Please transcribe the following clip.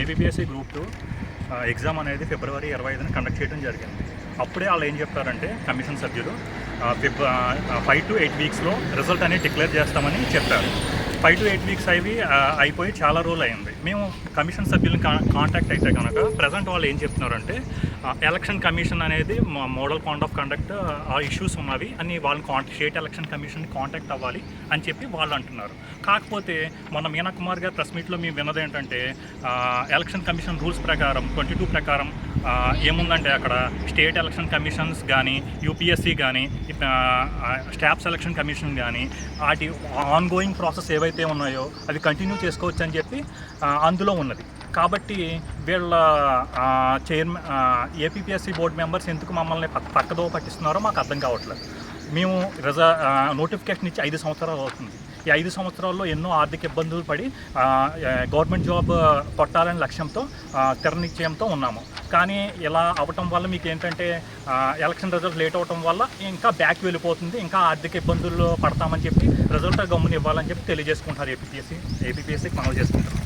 ABPSC group two exam అనేది ఫిబ్రవరి ఇరవై ఐదున కండక్ట్ చేయడం జరిగింది. అప్పుడే వాళ్ళు ఏం చెప్తారంటే కమిషన్ సభ్యులు ఫిబ్ ఫైవ్ టు ఎయిట్ వీక్స్లో రిజల్ట్ అనేది డిక్లేర్ చేస్తామని చెప్పారు. ఫైవ్ టు ఎయిట్ వీక్స్ అవి అయిపోయి చాలా రోజులు అయింది మేము కమిషన్ సభ్యులను కా- కాంటాక్ట్ అయితే కనుక ప్రజెంట్ వాళ్ళు ఏం చెప్తున్నారంటే ఎలక్షన్ కమిషన్ అనేది మా మోడల్ కాండ్ ఆఫ్ కండక్ట్ ఆ ఇష్యూస్ ఉన్నవి అని వాళ్ళని contact state election commission contact అవ్వాలి అని చెప్పి వాళ్ళు అంటున్నారు. కాకపోతే మొన్న మీనా కుమార్ గారు ప్రెస్ మీట్లో మేము విన్నది ఏంటంటే ఎలక్షన్ కమిషన్ రూల్స్ ప్రకారం ట్వంటీ టూ ప్రకారం ఏముందంటే అక్కడ స్టేట్ ఎలక్షన్ కమిషన్స్ కానీ యూపీఎస్సీ కానీ స్టాఫ్ సెలక్షన్ కమిషన్ కానీ వాటి ఆన్ గోయింగ్ ప్రాసెస్ ఏవైతే ఉన్నాయో అది కంటిన్యూ చేసుకోవచ్చు అని చెప్పి అందులో ఉన్నది. కాబట్టి వీళ్ళ చైర్మన్ ఏపీపీఎస్సీ బోర్డు మెంబర్స్ ఎందుకు మమ్మల్ని పక్క పక్కదో పట్టిస్తున్నారో మాకు అర్థం కావట్లేదు. మేము రిజ నోటిఫికేషన్ ఇచ్చి ఐదు సంవత్సరాలు అవుతుంది. ఈ ఐదు సంవత్సరాల్లో ఎన్నో ఆర్థిక ఇబ్బందులు పడి గవర్నమెంట్ జాబ్ కొట్టాలనే లక్ష్యంతో తెరనిశ్చయంతో ఉన్నాము. కానీ ఇలా అవటం వల్ల మీకు ఏంటంటే ఎలక్షన్ రిజల్ట్ లేట్ అవటం వల్ల ఇంకా బ్యాక్ వెళ్ళిపోతుంది ఇంకా ఆర్థిక ఇబ్బందుల్లో పడతామని చెప్పి రిజల్ట్ గమ్మున ఇవ్వాలని చెప్పి తెలియజేసుకుంటారు ఏపీఎస్సీ ఏపీఎస్సీకి మనవి చేసుకుంటారు